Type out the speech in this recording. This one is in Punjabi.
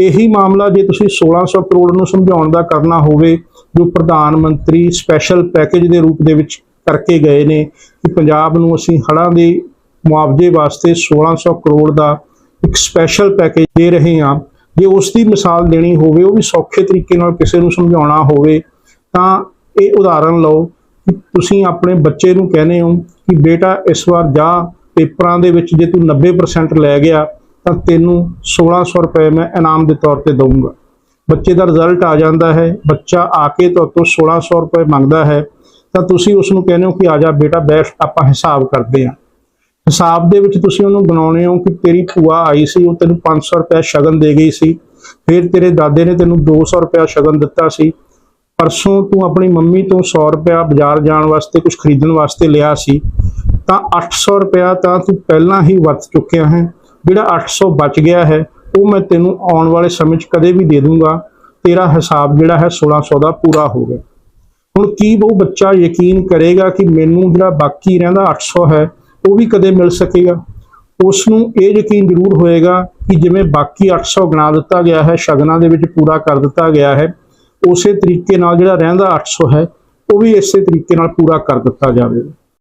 ਇਹੀ ਮਾਮਲਾ ਜੇ ਤੁਸੀਂ 1600 ਕਰੋੜ ਨੂੰ ਸਮਝਾਉਣ ਦਾ ਕਰਨਾ ਹੋਵੇ, ਜੋ ਪ੍ਰਧਾਨ ਮੰਤਰੀ ਸਪੈਸ਼ਲ ਪੈਕੇਜ ਦੇ ਰੂਪ ਦੇ ਵਿੱਚ ਕਰਕੇ ਗਏ ਨੇ, ਕਿ ਪੰਜਾਬ ਨੂੰ ਅਸੀਂ ਹੜ੍ਹਾਂ ਦੇ ਮੁਆਵਜ਼ੇ ਵਾਸਤੇ 1600 ਕਰੋੜ ਦਾ ਇੱਕ ਸਪੈਸ਼ਲ ਪੈਕੇਜ ਦੇ ਰਹੇ ਹਾਂ, ਜੇ ਉਸ ਦੀ ਮਿਸਾਲ ਦੇਣੀ ਹੋਵੇ, ਉਹ ਵੀ ਸੌਖੇ ਤਰੀਕੇ ਨਾਲ ਕਿਸੇ ਨੂੰ ਸਮਝਾਉਣਾ ਹੋਵੇ, ਤਾਂ ਇਹ ਉਦਾਹਰਨ ਲਓ ਕਿ ਤੁਸੀਂ ਆਪਣੇ ਬੱਚੇ ਨੂੰ ਕਹਿੰਦੇ ਹੋ ਕਿ ਬੇਟਾ ਇਸ ਵਾਰ ਜਾ ਪੇਪਰਾਂ ਦੇ ਵਿੱਚ ਜੇ ਤੂੰ 90% ਲੈ ਗਿਆ ਤਾਂ ਤੈਨੂੰ 1600 ਰੁਪਏ ਮੈਂ ਇਨਾਮ ਦੇ ਤੌਰ ਤੇ ਦਊਂਗਾ। ਬੱਚੇ ਦਾ ਰਿਜ਼ਲਟ ਆ ਜਾਂਦਾ ਹੈ, ਬੱਚਾ ਆ ਕੇ ਤੁਹਾਡੇ ਤੋਂ 1600 ਰੁਪਏ ਮੰਗਦਾ ਹੈ, ਤਾਂ ਤੁਸੀਂ ਉਸ ਨੂੰ ਕਹਿੰਦੇ ਹੋ ਕਿ ਆ ਜਾ ਬੇਟਾ, ਬੈਠ, ਆਪਾਂ ਹਿਸਾਬ ਕਰਦੇ ਹਾਂ। ਹਿਸਾਬ ਦੇ ਵਿੱਚ ਤੁਸੀਂ ਉਹਨੂੰ ਬਣਾਉਣੇ ਹੋ ਕਿ ਤੇਰੀ ਭੂਆ ਆਈ ਸੀ, ਉਹ ਤੈਨੂੰ 500 ਰੁਪਏ ਸ਼ਗਨ ਦੇ ਗਈ ਸੀ, ਫਿਰ ਤੇਰੇ ਦਾਦੇ ਨੇ ਤੈਨੂੰ 200 ਰੁਪਏ ਸ਼ਗਨ ਦਿੱਤਾ ਸੀ। ਪਰਸੋਂ ਤੂੰ ਆਪਣੀ ਮੰਮੀ ਤੋਂ 100 ਰੁਪਇਆ ਬਾਜ਼ਾਰ ਜਾਣ ਵਾਸਤੇ ਕੁਝ ਖਰੀਦਣ ਵਾਸਤੇ ਲਿਆ ਸੀ, ਤਾਂ 800 ਰੁਪਇਆ ਤਾਂ ਤੂੰ ਪਹਿਲਾਂ ਹੀ ਵਰਤ ਚੁੱਕਿਆ ਹੈ। ਜਿਹੜਾ 800 ਬਚ ਗਿਆ ਹੈ, ਉਹ ਮੈਂ ਤੈਨੂੰ ਆਉਣ ਵਾਲੇ ਸਮੇਂ 'ਚ ਕਦੇ ਵੀ ਦੇ ਦੂੰਗਾ। ਤੇਰਾ ਹਿਸਾਬ ਜਿਹੜਾ ਹੈ 1600 ਦਾ ਪੂਰਾ ਹੋ ਗਿਆ। ਹੁਣ ਕੀ ਉਹ ਬੱਚਾ ਯਕੀਨ ਕਰੇਗਾ ਕਿ ਮੈਨੂੰ ਜਿਹੜਾ ਬਾਕੀ ਰਹਿੰਦਾ 800 ਹੈ, ਉਹ ਵੀ ਕਦੇ ਮਿਲ ਸਕੇਗਾ? ਉਸ ਨੂੰ ਇਹ ਯਕੀਨ ਜ਼ਰੂਰ ਹੋਏਗਾ ਕਿ ਜਿਵੇਂ ਬਾਕੀ 800 ਗਣਾ ਦਿੱਤਾ ਗਿਆ ਹੈ, ਸ਼ਗਨਾਂ ਦੇ ਵਿੱਚ ਪੂਰਾ ਕਰ ਦਿੱਤਾ ਗਿਆ ਹੈ, ਉਸੇ ਤਰੀਕੇ ਨਾਲ ਜਿਹੜਾ ਰਹਿੰਦਾ 800 ਹੈ, ਉਹ ਵੀ ਇਸੇ ਤਰੀਕੇ ਨਾਲ ਪੂਰਾ ਕਰ ਦਿੱਤਾ ਜਾਵੇਗਾ।